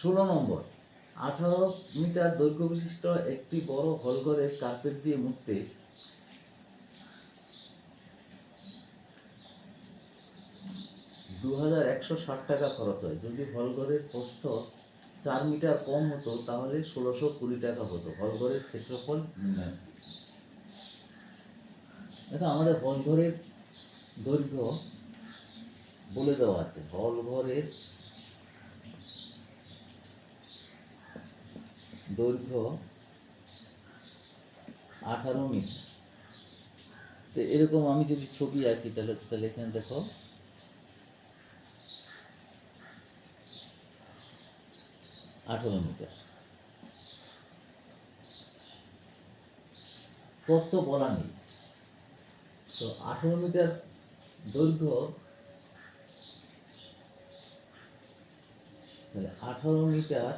ষোলো নম্বর। আঠারো মিটার দৈর্ঘ্য বিশিষ্ট একটি বড় হলঘরের কার্পেট দিয়ে মুছতে দু হাজার একশো ষাট টাকা খরচ হয়। যদি হলঘরের প্রস্থ চার মিটার কম হতো, তাহলে ষোলোশো কুড়ি টাকা হতো। হলঘরের ক্ষেত্রফল নির্ণয়। দেখো, আমাদের হলঘরের দৈর্ঘ্য বলে দেওয়া আছে। হলঘরের দৈর্ঘ্য আঠারো মিটার। তো এরকম আমি যদি ছবি আঁকি তাহলে তাহলে এখানে দেখো। আঠারো মিটার। প্রস্থ বলা নেই। তো আঠারো মিটার দৈর্ঘ্য, তাহলে আঠারো মিটার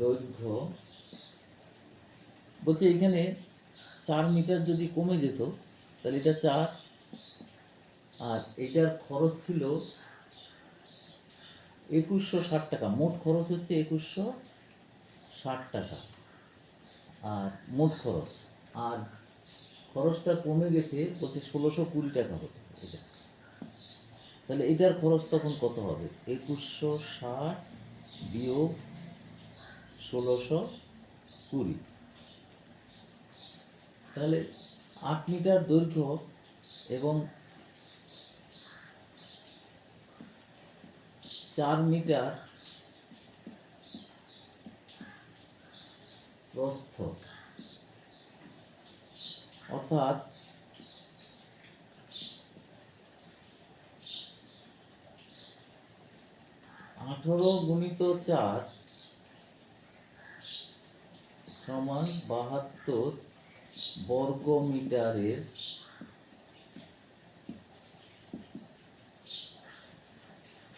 দৈর্ঘ্য, বলছে এখানে চার মিটার যদি কমে যেত, তাহলে এটা চার, আর এটার খরচ ছিল একুশশো ষাট টাকা। মোট খরচ হচ্ছে একুশশো ষাট টাকা, আর মোট খরচ, আর খরচটা কমে গেছে বলছে ষোলোশো কুড়ি টাকা হতো এটা। তাহলে এটার খরচ তখন কত হবে? একুশশো ষাট বিয়োগ ষোলোশো কুড়ি। তাহলে আট মিটার দৈর্ঘ্য এবং চার মিটার প্রস্থ। অর্থাৎ আঠারো গুণিত চার সমান বাহাত্তর বর্গ মিটারের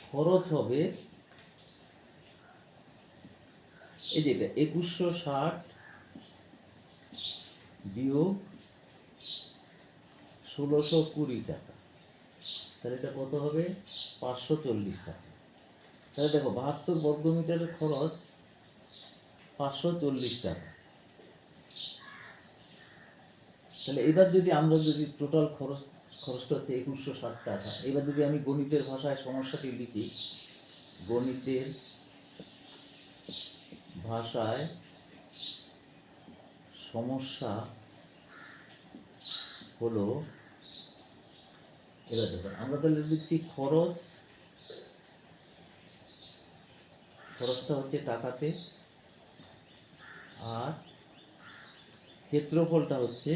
খরচ হবে এই যে এটা একুশশো ষাট বিয়োগ ষোলোশো কুড়ি টাকা। তাহলে এটা কত হবে? পাঁচশো চল্লিশ টাকা। তাহলে দেখো, বাহাত্তর বর্গ মিটারের খরচ পাঁচশো চল্লিশ টাকা। তাহলে এবার যদি আমরা যদি টোটাল খরচ, খরচটা হচ্ছে একুশশো ষাট টাকা। এবার যদি আমি গণিতের ভাষায় সমস্যাটি লিখি, গণিতের ভাষায় সমস্যা হলো, এবার দেখো আমরা তাহলে লিখছি খরচ, খরচটা হচ্ছে টাকাতে আর ক্ষেত্রফলটা হচ্ছে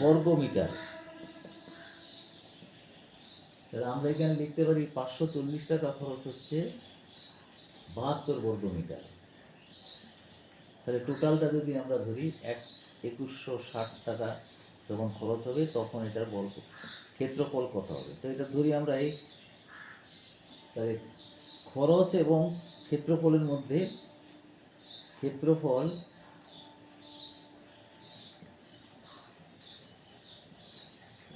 বর্গ মিটার তাহলে আমরা এখানে লিখতে পারি পাঁচশো চল্লিশ টাকা খরচ হচ্ছে বাহাত্তর বর্গ মিটার তাহলে টোটালটা যদি আমরা ধরি এক একুশশো ষাট টাকা যখন খরচ হবে তখন এটার বর্গ ক্ষেত্রফল কত হবে? তো এটা ধরি আমরা এই তাহলে খরচ এবং ক্ষেত্রফলের মধ্যে ক্ষেত্রফল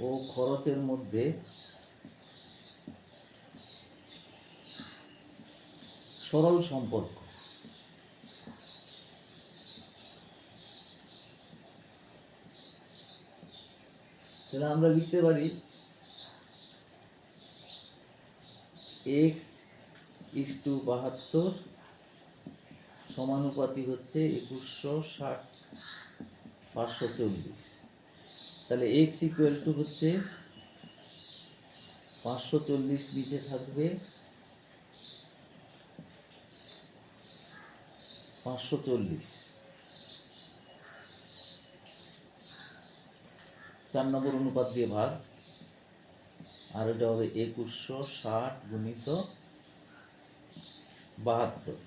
ও খরচের মধ্যে সরল সম্পর্ক। তাহলে আমরা লিখতে পারি এক্স ইস টু বাহাত্তর সমানুপাতি হচ্ছে একুশশো ষাট পাঁচশো চল্লিশ। তাহলে এক্স ইকুয়াল টু হচ্ছে পাঁচশো চল্লিশ নিচে থাকবে পাঁচশো চল্লিশ। চার নম্বর অনুপাত দিয়ে ভাগ। আর এটা হবে একুশশো ষাট গুণিত বাহাত্তর।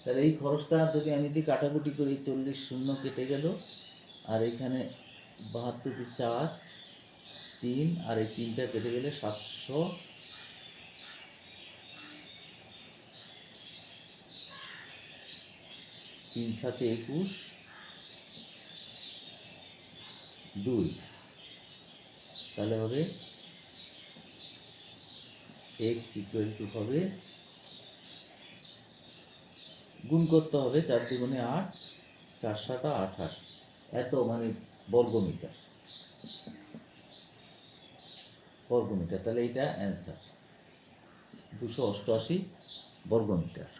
তাহলে এই খরচটা যদি আমি যদি কাটাকুটি করি, চল্লিশ শূন্য কেটে গেল, আর এখানে বাহাত্তর দিয়ে চার, তিন, আর এই তিনটা কেটে গেলে সাতশো তিন সাথে একুশ, দুই। তাহলে হবে এক্স ইকুয়াল টু হবে, গুণ করতে হবে চার দুগুণে আট, চার সাতা আঠাশ এত মানে বর্গমিটার। বর্গমিটার, তাহলে এটা অ্যান্সার দুশো অষ্টআশি বর্গমিটার।